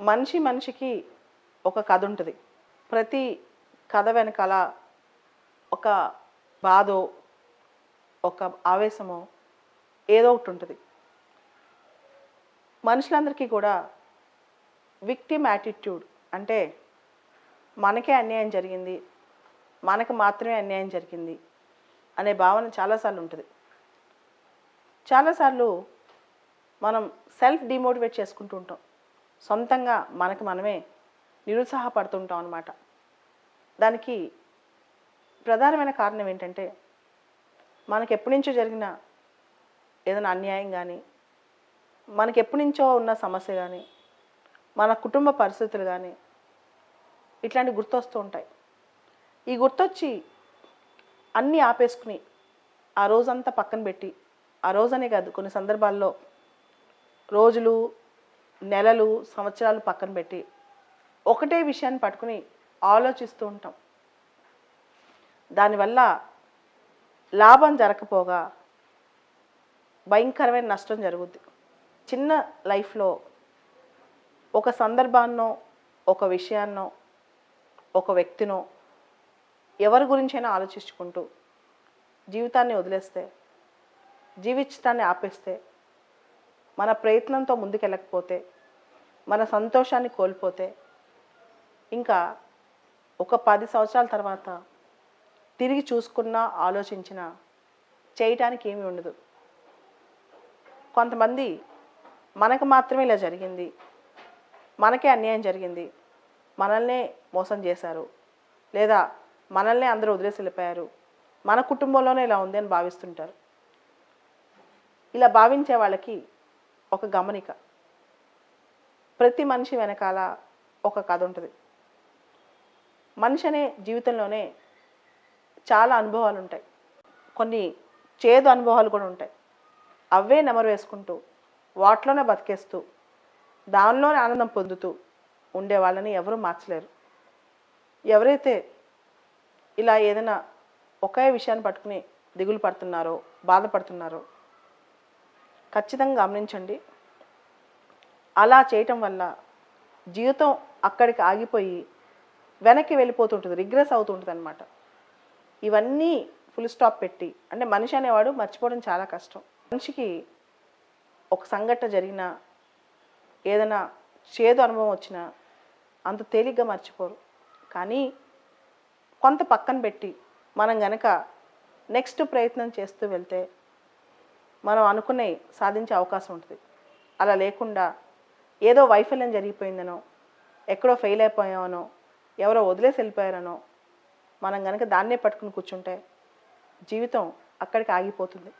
మనిషి మనిషికి ఒక కథ ఉంటుంది. ప్రతి కథ వెనకాల ఒక బాధో ఒక ఆవేశమో ఏదో ఒకటి ఉంటుంది. మనుషులందరికీ కూడా విక్టిమ్ యాటిట్యూడ్ అంటే మనకే అన్యాయం జరిగింది మనకు మాత్రమే అన్యాయం జరిగింది అనే భావన చాలాసార్లు ఉంటుంది. చాలాసార్లు మనం సెల్ఫ్ డిమోటివేట్ చేసుకుంటూ ఉంటాం. సొంతంగా మనకు మనమే నిరుత్సాహపడుతుంటాం అన్నమాట. దానికి ప్రధానమైన కారణం ఏంటంటే మనకి ఎప్పటి నుంచో జరిగిన ఏదైనా అన్యాయం కానీ మనకి ఎప్పటి నుంచో ఉన్న సమస్య కానీ మన కుటుంబ పరిస్థితులు కానీ ఇట్లాంటి గుర్తొస్తూ ఉంటాయి. ఈ గుర్తొచ్చి అన్నీ ఆపేసుకుని ఆ రోజంతా పక్కన పెట్టి ఆ రోజనే కాదు కొన్ని సందర్భాల్లో రోజులు నెలలు సంవత్సరాలు పక్కన పెట్టి ఒకటే విషయాన్ని పట్టుకుని ఆలోచిస్తూ ఉంటాం. దానివల్ల లాభం జరగకపోగా భయంకరమైన నష్టం జరుగుద్ది. చిన్న లైఫ్లో ఒక సందర్భాన్నో ఒక విషయాన్నో ఒక వ్యక్తినో ఎవరి గురించైనా ఆలోచించుకుంటూ జీవితాన్ని వదిలేస్తే జీవించడాన్ని ఆపేస్తే మన ప్రయత్నంతో ముందుకెళ్ళకపోతే మన సంతోషాన్ని కోల్పోతే ఇంకా ఒక పది సంవత్సరాల తర్వాత తిరిగి చూసుకున్నా ఆలోచించినా చేయటానికి ఏమి ఉండదు. కొంతమంది మనకు మాత్రమే ఇలా జరిగింది మనకే అన్యాయం జరిగింది మనల్నే మోసం చేశారు లేదా మనల్నే అందరూ వదిలేసి వెళ్ళిపోయారు మన కుటుంబంలోనే ఇలా ఉంది అని భావిస్తుంటారు. ఇలా భావించే వాళ్ళకి ఒక గమనిక. ప్రతి మనిషి వెనకాల ఒక కథ ఉంటుంది. మనిషి అనే జీవితంలోనే చాలా అనుభవాలు ఉంటాయి. కొన్ని చేదు అనుభవాలు కూడా ఉంటాయి. అవే నెమరు వేసుకుంటూ వాటిలోనే బతికేస్తూ దానిలోనే ఆనందం పొందుతూ ఉండే వాళ్ళని ఎవరూ మార్చలేరు. ఎవరైతే ఇలా ఏదైనా ఒకే విషయాన్ని పట్టుకుని దిగులు పడుతున్నారో బాధపడుతున్నారో ఖచ్చితంగా గమనించండి. అలా చేయటం వల్ల జీవితం అక్కడికి ఆగిపోయి వెనక్కి వెళ్ళిపోతుంటుంది రిగ్రెస్ అవుతుంటుంది అనమాట ఇవన్నీ ఫుల్ స్టాప్ పెట్టి అంటే మనిషి అనేవాడు మర్చిపోవడం చాలా కష్టం. మనిషికి ఒక సంఘటన జరిగినా ఏదైనా చేదు అనుభవం వచ్చినా అంత తేలిగ్గా మర్చిపోరు. కానీ కొంత పక్కన పెట్టి మనం గనక నెక్స్ట్ ప్రయత్నం చేస్తూ వెళ్తే మనం అనుకునే సాధించే అవకాశం ఉంటుంది. అలా లేకుండా ఏదో వైఫల్యం జరిగిపోయిందనో ఎక్కడో ఫెయిల్ అయిపోయామనో ఎవరో వదిలేసి వెళ్ళిపోయారనో మనం కనుక దాన్నే పట్టుకుని కూర్చుంటే జీవితం అక్కడికి ఆగిపోతుంది.